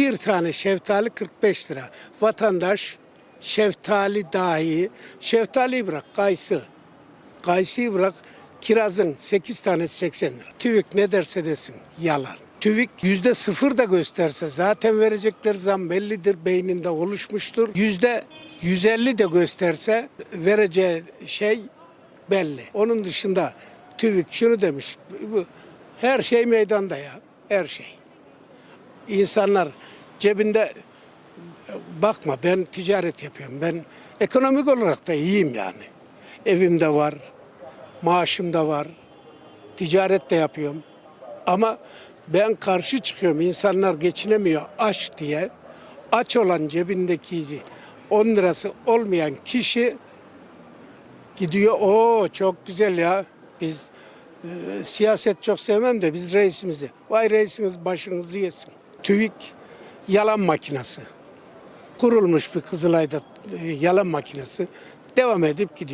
Bir tane şeftali 45 lira. Vatandaş şeftali dahi, şeftali bırak kayısı. Kayısıyı bırak kirazın 8 tane 80 lira. TÜİK ne derse desin yalan. TÜİK yüzde sıfır da gösterse zaten verecekleri zam bellidir beyninde oluşmuştur. Yüzde 150 de gösterse vereceği şey belli. Onun dışında TÜİK şunu demiş. Her şey meydanda ya. Her şey. İnsanlar cebinde bakma ben ticaret yapıyorum. Ben ekonomik olarak da iyiyim yani. Evim de var, maaşım da var, ticaret de yapıyorum. Ama ben karşı çıkıyorum. İnsanlar geçinemiyor aç diye. Aç olan cebindeki 10 lirası olmayan kişi gidiyor. O çok güzel ya. Biz e, siyaset çok sevmem de biz reisimizi. Vay reisiniz başınızı yesin. TÜİK yalan makinesi kurulmuş bir Kızılay'da e, yalan makinesi devam edip gidiyor.